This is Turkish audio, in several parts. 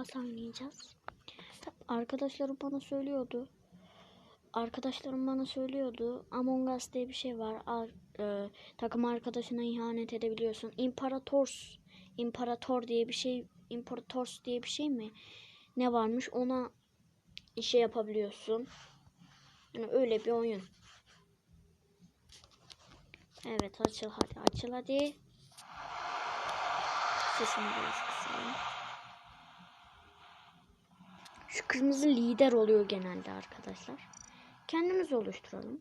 Us oynayacağız. Arkadaşlarım bana söylüyordu. Arkadaşlarım bana söylüyordu. Among Us diye bir şey var. Ar- e, takım arkadaşına ihanet edebiliyorsun. İmparators, İmparator diye bir şey, İmparators diye bir şey mi? Ne varmış? Ona işe yapabiliyorsun. Yani öyle bir oyun. Evet açıl hadi açıl hadi. Sesini biraz kısayım. Şu kırmızı lider oluyor genelde arkadaşlar. Kendimiz oluşturalım.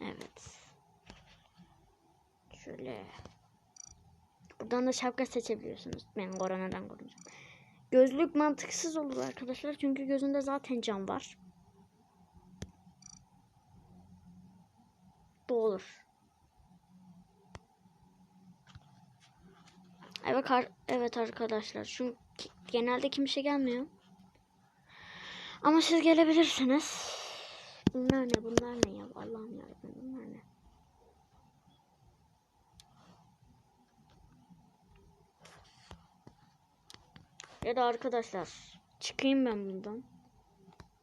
Evet. Şöyle. Buradan da şapka seçebiliyorsunuz. Ben koronadan korunacağım. Gözlük mantıksız olur arkadaşlar. Çünkü gözünde zaten cam var. Bu olur. Evet, evet arkadaşlar. Çünkü genelde kimse gelmiyor. Ama siz gelebilirsiniz. Bunlar ne? Bunlar ne ya? Allah'ım yarabbim bunlar ne? Ya da arkadaşlar çıkayım ben bundan.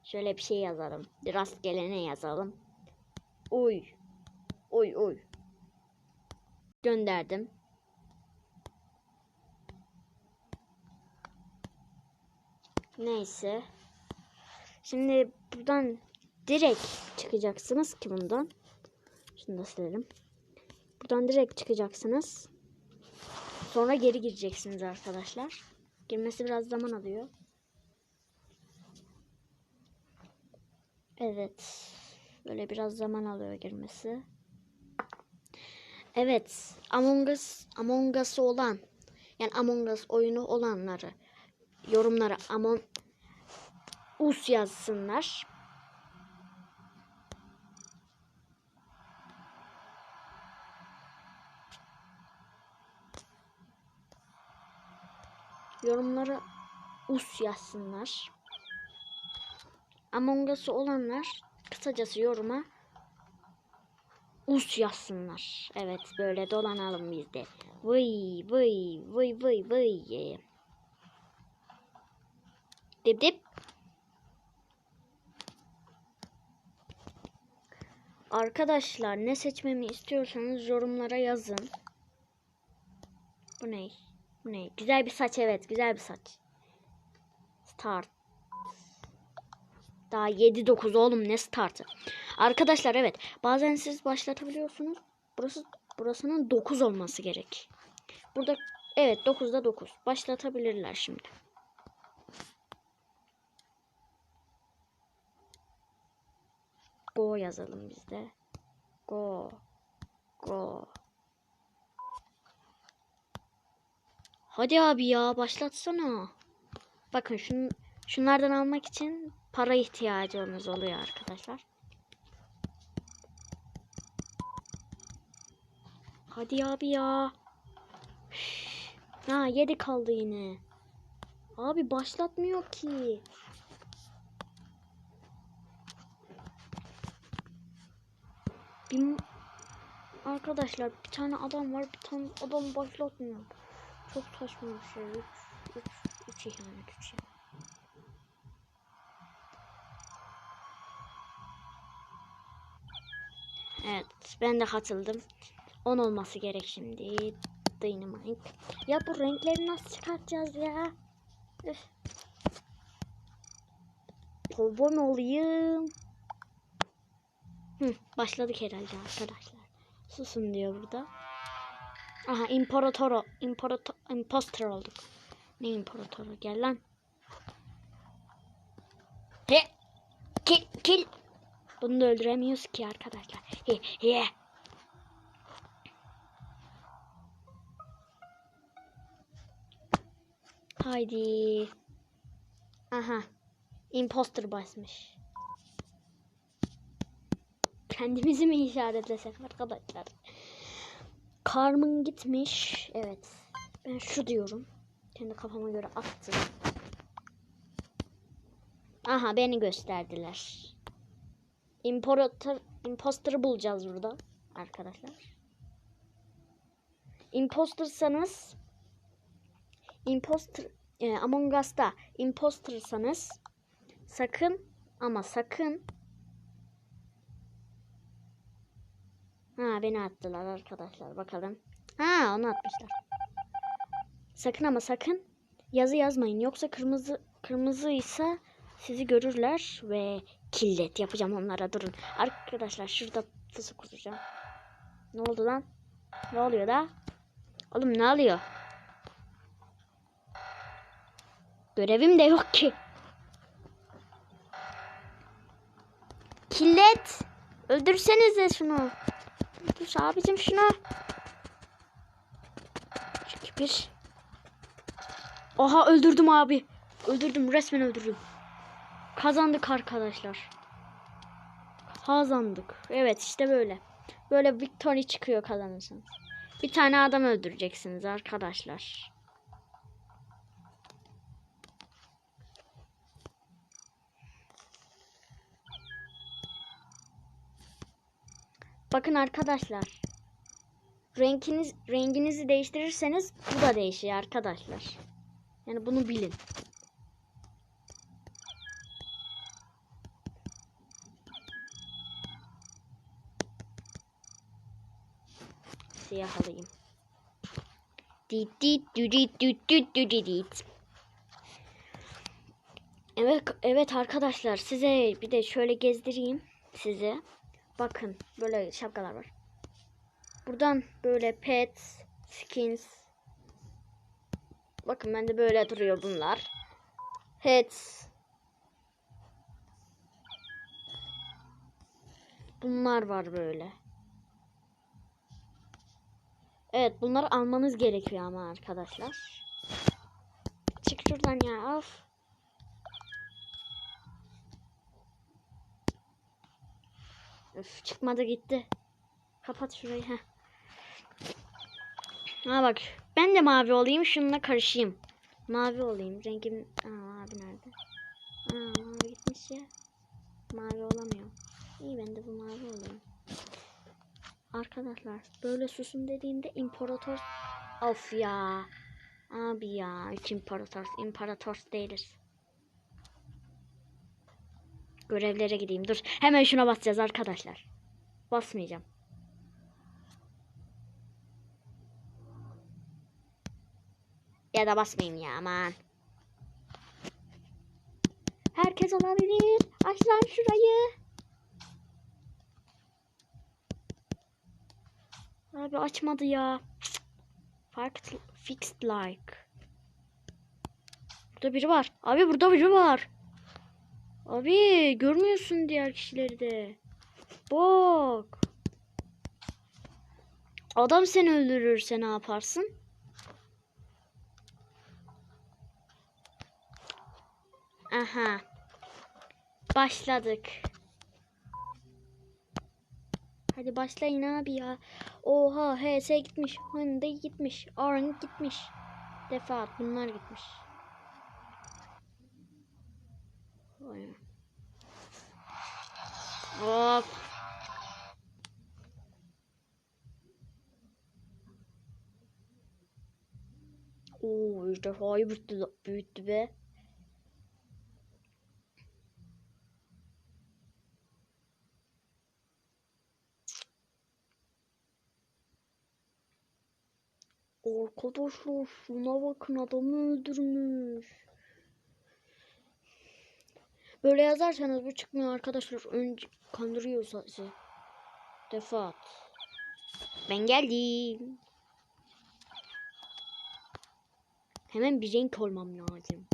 Şöyle bir şey yazalım. Rastgele ne yazalım? Uy. Uy uy. Gönderdim. Neyse. Şimdi buradan direkt çıkacaksınız ki bundan. Şunu da silelim. Buradan direkt çıkacaksınız. Sonra geri gireceksiniz arkadaşlar. Girmesi biraz zaman alıyor. Evet. Böyle biraz zaman alıyor girmesi. Evet. Among Us, Among Us'ı olan yani Among Us oyunu olanları yorumlara Among Us yazsınlar. Yorumlara us yazsınlar. Among Us'ı olanlar kısacası yoruma us yazsınlar. Evet böyle dolanalım biz de. Vıy vıy vıy vıy vıy. Dip dip. Arkadaşlar ne seçmemi istiyorsanız yorumlara yazın. Bu ne? Bu ne? Güzel bir saç evet. Güzel bir saç. Start. Daha 7-9 oğlum ne startı. Arkadaşlar evet. Bazen siz başlatabiliyorsunuz. Burası burasının 9 olması gerek. Burada evet 9'da 9. Başlatabilirler şimdi. Go yazalım biz de. Go. Go. Hadi abi ya başlatsana. Bakın şun, şunlardan almak için para ihtiyacımız oluyor arkadaşlar. Hadi abi ya. Üf. Ha 7 kaldı yine. Abi başlatmıyor ki. Bir... Arkadaşlar bir tane adam var bir tane adam başlatmıyor. Çok saçma bir şey. 3 3 3 ihanet 3 ihanet. Evet ben de katıldım. 10 olması gerek şimdi. Dynamite. Ya bu renkleri nasıl çıkartacağız ya? Üf. Mu olayım? Hı, başladık herhalde arkadaşlar. Susun diyor burada. Aha imperatoro, imparator, imposter olduk. Ne imparatoru gel lan. He, kill, kill. Bunu da öldüremiyoruz ki arkadaşlar. He, he. Haydi. Aha. Imposter basmış. Kendimizi mi işaretlesek arkadaşlar? Karmın gitmiş. Evet. Ben şu diyorum. Kendi kafama göre attım. Aha beni gösterdiler. İmparator, imposter'ı bulacağız burada arkadaşlar. Impostersanız imposter e, Among Us'ta impostersanız sakın ama sakın Beni attılar arkadaşlar bakalım. Ha onu atmışlar. Sakın ama sakın yazı yazmayın. Yoksa kırmızı kırmızı ise sizi görürler ve killet yapacağım onlara durun. Arkadaşlar şurada fısık kuracağım. Ne oldu lan? Ne oluyor da? Oğlum ne oluyor? Görevim de yok ki. Killet. Öldürsenize şunu. Öldür abicim şunu. Çünkü bir. Oha öldürdüm abi. Öldürdüm resmen öldürdüm. Kazandık arkadaşlar. Kazandık. Evet işte böyle. Böyle victory çıkıyor kazanırsanız. Bir tane adam öldüreceksiniz arkadaşlar. Bakın arkadaşlar. Renkiniz renginizi değiştirirseniz bu da değişiyor arkadaşlar. Yani bunu bilin. Siyah alayım. Dit dit dit düt düt dü di dit. Evet, evet arkadaşlar size bir de şöyle gezdireyim size. Bakın böyle şapkalar var. Buradan böyle pets, skins. Bakın bende böyle duruyor bunlar. Pets. Bunlar var böyle. Evet bunları almanız gerekiyor ama arkadaşlar. Çık şuradan ya of. Öf çıkmadı gitti. Kapat şurayı. Heh. Ha bak ben de mavi olayım şununla karışayım. Mavi olayım. Rengim... Aa mavi nerede? Aa mavi gitmiş ya. Mavi olamıyorum. İyi ben de bu mavi olayım. Arkadaşlar böyle susun dediğimde imparator... Of ya. Abi ya hiç imparator. İmparator değiliz. Görevlere gideyim. Dur. Hemen şuna basacağız arkadaşlar. Basmayacağım. Ya da basmayayım ya aman. Herkes olabilir. Aç lan şurayı. Abi açmadı ya. Fixed like. Burada biri var. Abi burada biri var. Abi görmüyorsun diğer kişileri de. Bak. Adam seni öldürürse ne yaparsın? Aha. Başladık. Hadi başlayın abi ya. Oha HS gitmiş. Hande gitmiş. Arn gitmiş. Defaat bunlar gitmiş. Hop. Oo, ejderhayı büyüttü, büyüttü be. Arkadaşlar şuna bakın adamı öldürmüş. Böyle yazarsanız bu çıkmıyor arkadaşlar. Önce kandırıyor sizi. Defat. Ben geldim. Hemen bir renk olmam lazım.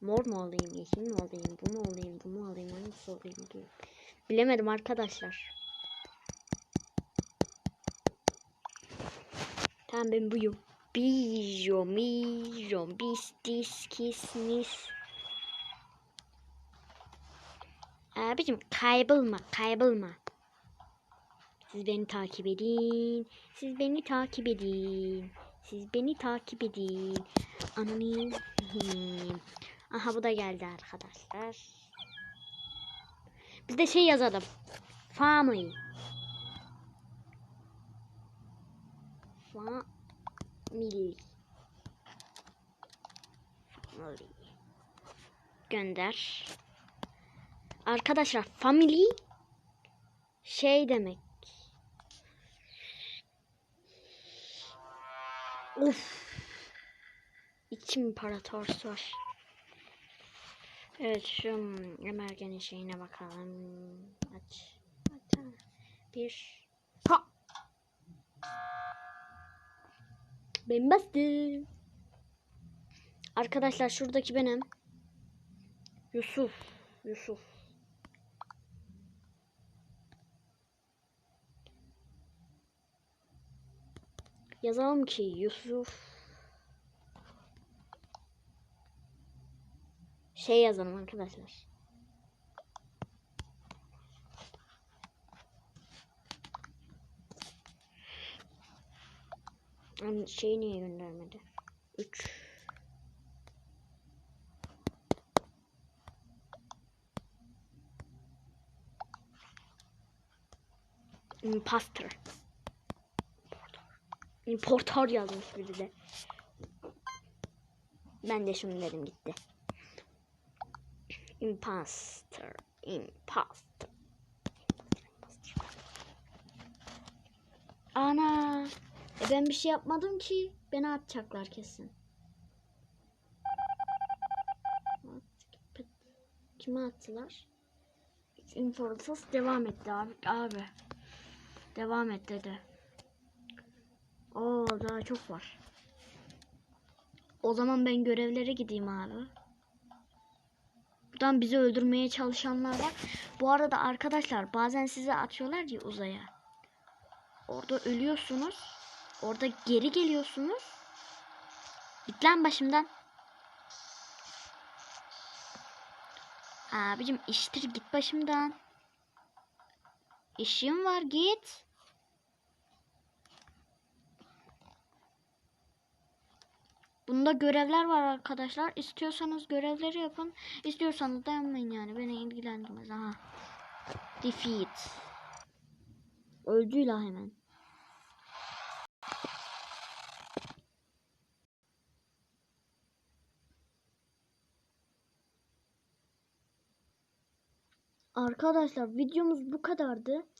Mor mu olayım, yeşil mi olayım, bu mu olayım, bu mu olayım, hangisi olayım diye. Bilemedim arkadaşlar. Tamam ben buyum. Bijo, mijo, bis, dis, kis, nis. Abicim kaybolma, kaybolma. Siz beni takip edin. Siz beni takip edin. Siz beni takip edin. Anonim. Aha bu da geldi arkadaşlar. Biz de şey yazalım. Family. Family. Family. Gönder. Arkadaşlar family şey demek. Of. İçim imparatorsu var. Evet şu emergenin şeyine bakalım. Aç. Aç. Bir. Ha. Ben bastım. Arkadaşlar şuradaki benim. Yusuf. Yusuf. Yazalım ki Yusuf. Şey yazalım arkadaşlar. Ama Şey niye göndermedi? 3 Imposter. Importer yazmış biri de. Ben de şunu dedim gitti. Imposter. Imposter. Ana. E ben bir şey yapmadım ki. Beni atacaklar kesin. Kime attılar? Inforsuz devam etti abi. Abi. Devam et dedi. Oo daha çok var. O zaman ben görevlere gideyim abi. Buradan bizi öldürmeye çalışanlar var. Bu arada arkadaşlar bazen size atıyorlar ya uzaya. Orada ölüyorsunuz. Orada geri geliyorsunuz. Git lan başımdan. Abicim iştir git başımdan. İşim var git. Bunda görevler var arkadaşlar. İstiyorsanız görevleri yapın. İstiyorsanız da yani. Beni ilgilendirmez. Aha. Defeat. Öldü la hemen. Arkadaşlar videomuz bu kadardı.